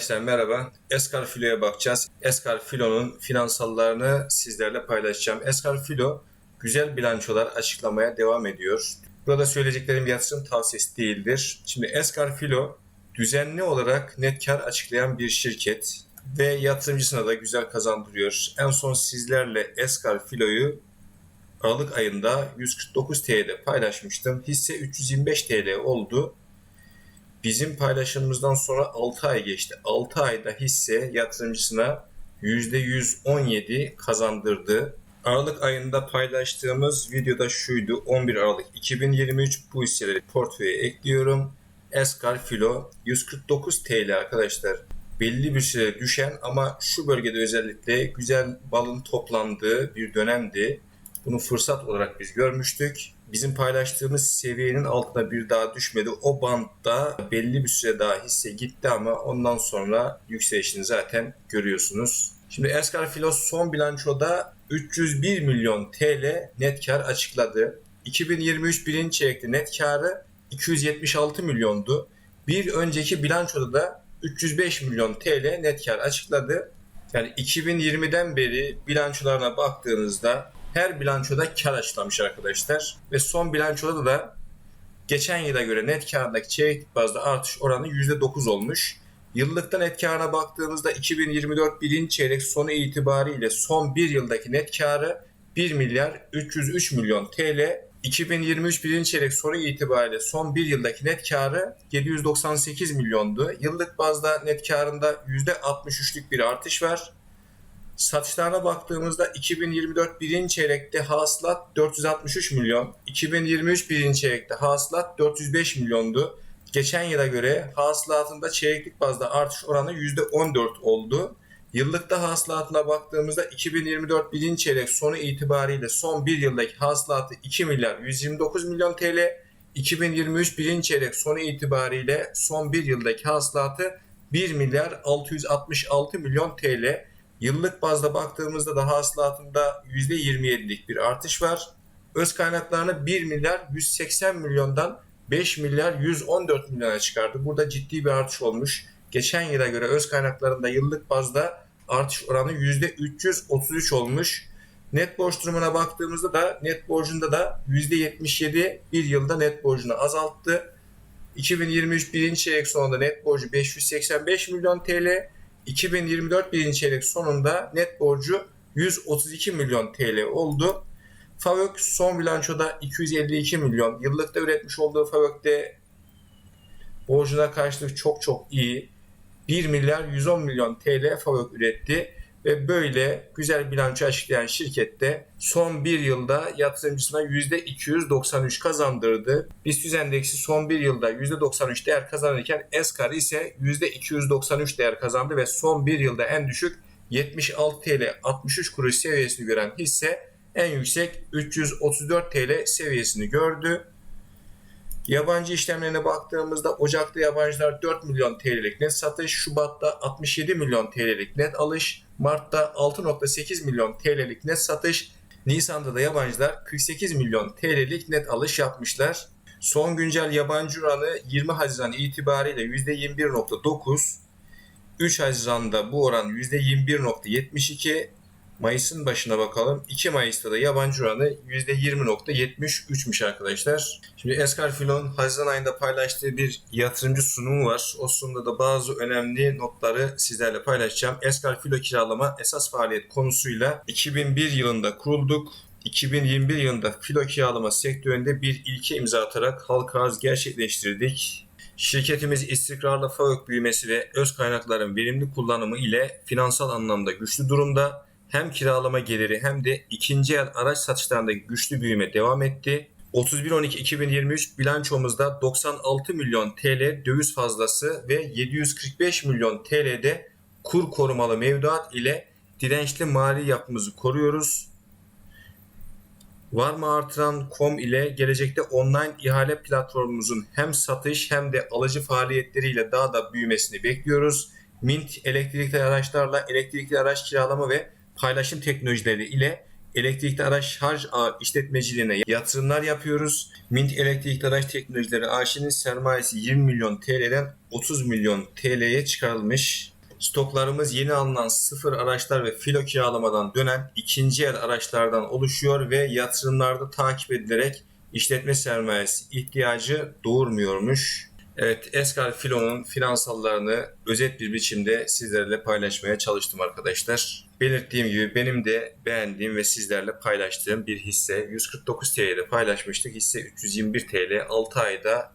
Arkadaşlar merhaba. Eskar Filo'ya bakacağız. Eskar Filo'nun finansallarını sizlerle paylaşacağım. Eskar Filo güzel bilançolar açıklamaya devam ediyor. Burada söyleyeceklerim yatırım tavsiyesi değildir. Şimdi Eskar Filo düzenli olarak net kar açıklayan bir şirket ve yatırımcısına da güzel kazandırıyor. En son sizlerle Eskar Filo'yu Aralık ayında 149 TL'de paylaşmıştım. Hisse 325 TL oldu. Bizim paylaşımımızdan sonra 6 ay geçti. 6 ayda hisse yatırımcısına %117 kazandırdı. Aralık ayında paylaştığımız videoda şuydu. 11 Aralık 2023 bu hisseleri portföye ekliyorum. Eskar Filo 149 TL arkadaşlar. Belli bir süre düşen ama şu bölgede özellikle güzel balın toplandığı bir dönemdi. Bunu fırsat olarak biz görmüştük. Bizim paylaştığımız seviyenin altına bir daha düşmedi. O bantta belli bir süre daha hisse gitti ama ondan sonra yükselişini zaten görüyorsunuz. Şimdi Eskar Filos son bilançoda 301 milyon TL net kar açıkladı. 2023 birinci çeyrekte net karı 276 milyondu. Bir önceki bilançoda da 305 milyon TL net kar açıkladı. Yani 2020'den beri bilançolarına baktığınızda her bilançoda kar açıklamış arkadaşlar. Ve son bilançoda da geçen yıla göre net kardaki çeyrek bazda artış oranı %9 olmuş. Yıllıkta net karına baktığımızda 2024 birinci çeyrek sonu itibariyle son bir yıldaki net karı 1 milyar 303 milyon TL. 2023 birinci çeyrek sonu itibariyle son bir yıldaki net karı 798 milyondu. Yıllık bazda net karında %63'lük bir artış var. Satışlarına baktığımızda 2024 birinci çeyrekte hasılat 463 milyon, 2023 birinci çeyrekte hasılat 405 milyondu. Geçen yıla göre hasılatında çeyreklik bazda artış oranı %14 oldu. Yıllıkta hasılatına baktığımızda 2024 birinci çeyrek sonu itibariyle son bir yıldaki hasılatı 2 milyar 129 milyon TL, 2023 birinci çeyrek sonu itibariyle son bir yıldaki hasılatı 1 milyar 666 milyon TL. Yıllık bazda baktığımızda da hasılatında %27'lik bir artış var. Öz kaynaklarını 1 milyar 180 milyondan 5 milyar 114 milyona çıkardı. Burada ciddi bir artış olmuş. Geçen yıla göre öz kaynaklarında yıllık bazda artış oranı %333 olmuş. Net borç durumuna baktığımızda da net borcunda da %77 bir yılda net borcunu azalttı. 2023 birinci çeyrek sonunda net borcu 585 milyon TL, 2024 birinci çeyrek sonunda net borcu 132 milyon TL oldu. Favök son bilançoda 252 milyon. Yıllıkta üretmiş olduğu Favök'te borcuna karşılık çok çok iyi. 1 milyar 110 milyon TL Favök üretti ve böyle güzel bilanço açıklayan şirkette son bir yılda yatırımcısına %293 kazandırdı. BIST endeksi son bir yılda %93 değer kazanırken Eskar ise %293 değer kazandı ve son bir yılda en düşük 76 TL 63 kuruş seviyesini gören hisse en yüksek 334 TL seviyesini gördü. Yabancı işlemlerine baktığımızda Ocak'ta yabancılar 4 milyon TL'lik net satış, Şubat'ta 67 milyon TL'lik net alış, Mart'ta 6.8 milyon TL'lik net satış, Nisan'da da yabancılar 48 milyon TL'lik net alış yapmışlar. Son güncel yabancı oranı 20 Haziran itibariyle %21.9, 3 Haziran'da bu oran %21.72, Mayıs'ın başına bakalım. 2 Mayıs'ta da yabancı oranı %20.73'müş arkadaşlar. Şimdi Eskar Filon Haziran ayında paylaştığı bir yatırımcı sunumu var. O sunumda da bazı önemli notları sizlerle paylaşacağım. Eskar Filo kiralama esas faaliyet konusuyla 2001 yılında kurulduk. 2021 yılında filo kiralama sektöründe bir ilke imza atarak halka arz gerçekleştirdik. Şirketimiz istikrarlı FAVÖK büyümesi ve öz kaynakların verimli kullanımı ile finansal anlamda güçlü durumda hem kiralama geliri hem de ikinci el araç satışlarındaki güçlü büyüme devam etti. 31.12.2023 bilançomuzda 96 milyon TL döviz fazlası ve 745 milyon TL'de kur korumalı mevduat ile dirençli mali yapımızı koruyoruz. Var mı artıran com ile gelecekte online ihale platformumuzun hem satış hem de alıcı faaliyetleriyle daha da büyümesini bekliyoruz. Mint elektrikli araçlarla elektrikli araç kiralama ve paylaşım teknolojileri ile elektrikli araç şarj ağı işletmeciliğine yatırımlar yapıyoruz. Mint elektrikli araç teknolojileri AŞ'nin sermayesi 20 milyon TL'den 30 milyon TL'ye çıkarılmış. Stoklarımız yeni alınan sıfır araçlar ve filo kiralamadan dönen ikinci el araçlardan oluşuyor ve yatırımlarda takip edilerek işletme sermayesi ihtiyacı doğurmuyormuş. Evet, Eskal Filo'nun finansallarını özet bir biçimde sizlerle paylaşmaya çalıştım arkadaşlar. Belirttiğim gibi benim de beğendiğim ve sizlerle paylaştığım bir hisse 149 TL'de paylaşmıştık. Hisse 321 TL 6 ayda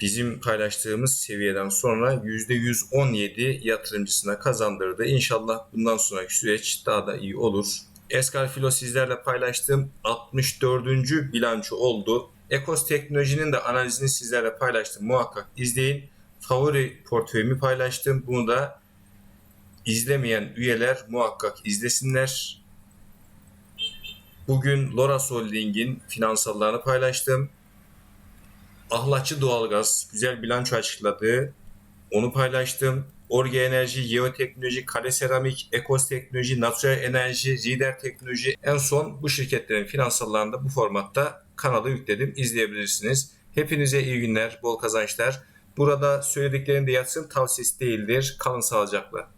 bizim paylaştığımız seviyeden sonra %117 yatırımcısına kazandırdı. İnşallah bundan sonraki süreç daha da iyi olur. Eskal Filo sizlerle paylaştığım 64. bilanço oldu. Ekos Teknoloji'nin de analizini sizlerle paylaştım. Muhakkak izleyin. Favori portföyümü paylaştım. Bunu da izlemeyen üyeler muhakkak izlesinler. Bugün Loras Holding'in finansallarını paylaştım. Ahlatçı Doğalgaz güzel bilanço açıkladı. Onu paylaştım. Orge Enerji, Geoteknoloji, Kale Seramik, Ekos Teknoloji, Natural Enerji, Zider Teknoloji en son bu şirketlerin finansallarını da bu formatta kanala yükledim. İzleyebilirsiniz. Hepinize iyi günler, bol kazançlar. Burada söylediklerim de yatırım tavsiyesi değildir. Kalın sağlıcakla.